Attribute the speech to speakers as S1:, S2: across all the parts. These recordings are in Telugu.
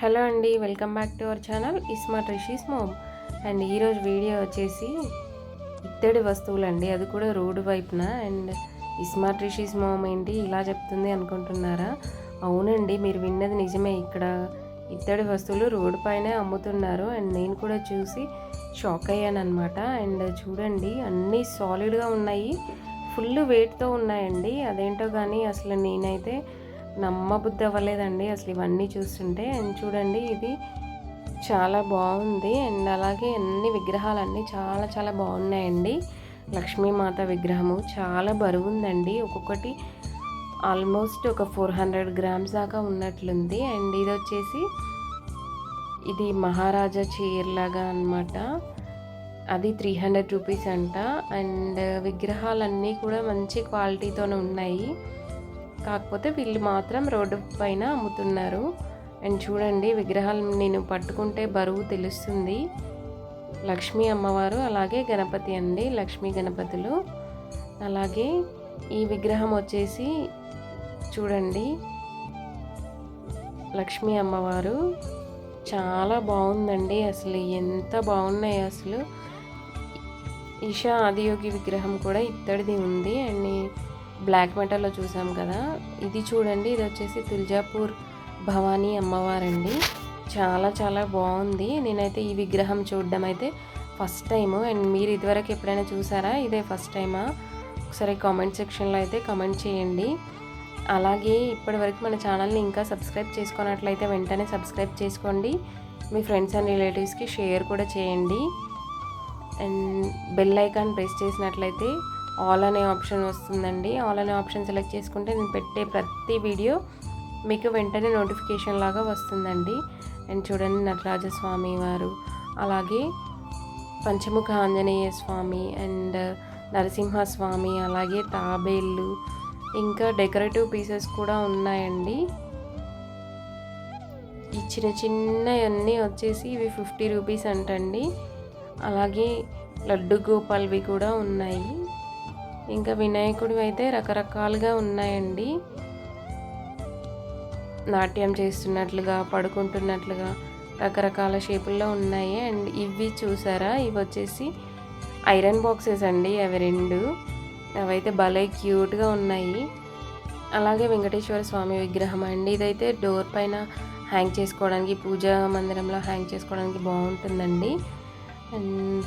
S1: హలో అండి welcome back to our channel smart Rishi's mom. And ఈరోజు వీడియో వచ్చేసి ఇత్తడి వస్తువులు అండి అది కూడా రోడ్డు వైపున. అండ్ ఇస్మార్ట్ రిషీస్ మోమ్ ఏంటి ఇలా చెప్తుంది అనుకుంటున్నారా? అవునండి మీరు విన్నది నిజమే. ఇక్కడ ఇత్తడి వస్తువులు రోడ్డు పైనే అమ్ముతున్నారు. అండ్ నేను కూడా చూసి షాక్ అయ్యాను అనమాట అండ్ చూడండి అన్నీ సాలిడ్గా ఉన్నాయి. ఫుల్ వెయిట్తో ఉన్నాయండి. అదేంటో కానీ అసలు నేనైతే నమ్మబుద్ధి అవ్వలేదండి అసలు ఇవన్నీ చూస్తుంటే అండ్ చూడండి ఇది చాలా బాగుంది. అండ్ అలాగే అన్ని విగ్రహాలన్నీ చాలా చాలా బాగున్నాయండి. లక్ష్మీమాత విగ్రహము చాలా బరువు ఉందండి ఒక్కొక్కటి ఆల్మోస్ట్ ఒక ఫోర్ హండ్రెడ్ గ్రామ్స్ దాకా ఉన్నట్లుంది. అండ్ ఇది వచ్చేసి ఇది మహారాజా చీరలాగా లాగా అనమాట అది త్రీ హండ్రెడ్ రూపీస్ అంట. అండ్ విగ్రహాలన్నీ కూడా మంచి క్వాలిటీతోనే ఉన్నాయి. కాకపోతే వీళ్ళు మాత్రం రోడ్డు పైన అమ్ముతున్నారు. అండ్ చూడండి విగ్రహాలు నేను పట్టుకుంటే బరువు తెలుస్తుంది. లక్ష్మీ అమ్మవారు అలాగే గణపతి అండి లక్ష్మీ గణపతులు. అలాగే ఈ విగ్రహం వచ్చేసి చూడండి లక్ష్మీ అమ్మవారు. చాలా బాగుందండి అసలు ఎంత బాగున్నాయి అసలు. ఈషా ఆదియోగి విగ్రహం కూడా ఇత్తడిది ఉంది. అండ్ బ్లాక్ మెటల్లో చూసాం కదా. ఇది చూడండి ఇది వచ్చేసి తుల్జాపూర్ భవానీ అమ్మవారండి. చాలా చాలా బాగుంది. నేనైతే ఈ విగ్రహం చూడడం అయితే ఫస్ట్ టైము. అండ్ మీరు ఇదివరకు ఎప్పుడైనా చూసారా? ఇదే ఫస్ట్ టైమా? ఒకసారి కామెంట్ సెక్షన్లో అయితే కామెంట్ చేయండి. అలాగే ఇప్పటివరకు మన ఛానల్ని ఇంకా సబ్స్క్రైబ్ చేసుకున్నట్లయితే వెంటనే సబ్స్క్రైబ్ చేసుకోండి. మీ ఫ్రెండ్స్ అండ్ రిలేటివ్స్కి షేర్ కూడా చేయండి. అండ్ బెల్ ఐకాన్ ప్రెస్ చేసినట్లయితే ఆల్ అనే ఆప్షన్ వస్తుందండి. ఆల్ అనే ఆప్షన్ సెలెక్ట్ చేసుకుంటే నేను పెట్టే ప్రతి వీడియో మీకు వెంటనే నోటిఫికేషన్ లాగా వస్తుందండి. అండ్ చూడండి నటరాజస్వామి వారు అలాగే పంచముఖ ఆంజనేయ స్వామి అండ్ నరసింహస్వామి అలాగే తాబేళ్ళు ఇంకా డెకరేటివ్ పీసెస్ కూడా ఉన్నాయండి. ఈ చిన్న చిన్నవన్నీ వచ్చేసి ఇవి ఫిఫ్టీ రూపీస్ అంటండి. అలాగే లడ్డు గోపాల్వి కూడా ఉన్నాయి. ఇంకా వినాయకుడు అయితే రకరకాలుగా ఉన్నాయండి. నాట్యం చేస్తున్నట్లుగా పడుకుంటున్నట్లుగా రకరకాల షేపుల్లో ఉన్నాయి. అండ్ ఇవి చూసారా? ఇవి వచ్చేసి ఐరన్ బాక్సెస్ అండి అవి రెండు. అవైతే భలే క్యూట్గా ఉన్నాయి. అలాగే వెంకటేశ్వర స్వామి విగ్రహం అండి. ఇదైతే డోర్ పైన హ్యాంగ్ చేసుకోవడానికి పూజా మందిరంలో హ్యాంగ్ చేసుకోవడానికి బాగుంటుందండి. అండ్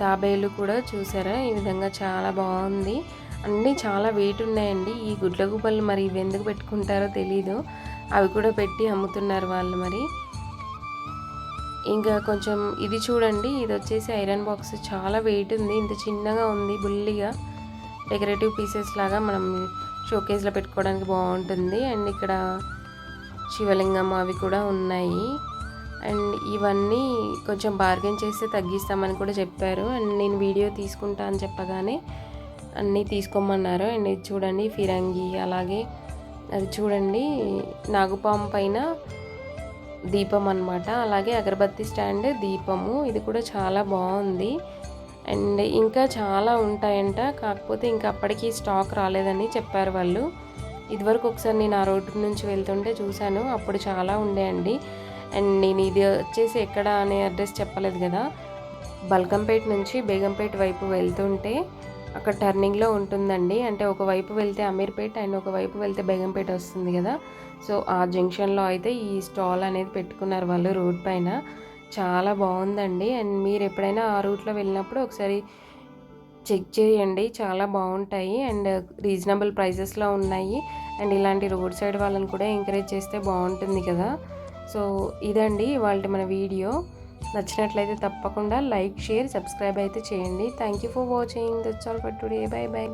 S1: తాబేలు కూడా చూసారా? ఈ విధంగా చాలా బాగుంది. అన్నీ చాలా వెయిట్ ఉన్నాయండి. ఈ గుడ్ల గుబ్బలు మరి ఇవి ఎందుకు పెట్టుకుంటారో తెలీదు. అవి కూడా పెట్టి అమ్ముతున్నారు వాళ్ళు మరి. ఇంకా కొంచెం ఇది చూడండి. ఇది వచ్చేసి ఐరన్ బాక్స్. చాలా వెయిట్ ఉంది. ఇంత చిన్నగా ఉంది బుల్లిగా. డెకరేటివ్ పీసెస్ లాగా మనం షోకేస్లో పెట్టుకోవడానికి బాగుంటుంది. అండ్ ఇక్కడ శివలింగం అవి కూడా ఉన్నాయి. అండ్ ఇవన్నీ కొంచెం బార్గెన్ చేస్తే తగ్గిస్తామని కూడా చెప్పారు. అండ్ నేను వీడియో తీసుకుంటా అని చెప్పగానే అన్నీ తీసుకోమన్నారు. అండ్ ఇది చూడండి ఫిరంగి అలాగే అది చూడండి నాగుపాము పైన దీపం అనమాట అలాగే అగరబత్తి స్టాండ్ దీపము ఇది కూడా చాలా బాగుంది. అండ్ ఇంకా చాలా ఉంటాయంట. కాకపోతే ఇంకా అప్పటికి స్టాక్ రాలేదని చెప్పారు వాళ్ళు. ఇదివరకు ఒకసారి నేను ఆ రోడ్డు నుంచి వెళ్తుంటే చూశాను. అప్పుడు చాలా ఉండేయండి అండ్ నేను ఇది వచ్చేసి ఎక్కడ అనే అడ్రస్ చెప్పలేదు కదా. బల్కంపేట నుంచి బేగంపేట వైపు వెళ్తుంటే అక్కడ టర్నింగ్లో ఉంటుందండి. అంటే ఒకవైపు వెళ్తే అమీర్పేట అండ్ ఒకవైపు వెళ్తే బేగంపేట వస్తుంది కదా. సో ఆ జంక్షన్లో అయితే ఈ స్టాల్ అనేది పెట్టుకున్నారు వాళ్ళు రోడ్ పైన. చాలా బాగుందండి. అండ్ మీరు ఎప్పుడైనా ఆ రూట్లో వెళ్ళినప్పుడు ఒకసారి చెక్ చేయండి. చాలా బాగుంటాయి. అండ్ రీజనబుల్ ప్రైజెస్లో ఉన్నాయి. అండ్ ఇలాంటి రోడ్ సైడ్ వాళ్ళని కూడా ఎంకరేజ్ చేస్తే బాగుంటుంది కదా. సో ఇదండి ఇవాళ మన వీడియో. నచ్చినట్లయితే తప్పకుండా లైక్ షేర్ సబ్స్క్రైబ్ అయితే చేయండి. Thank you for watching that's all for today bye bye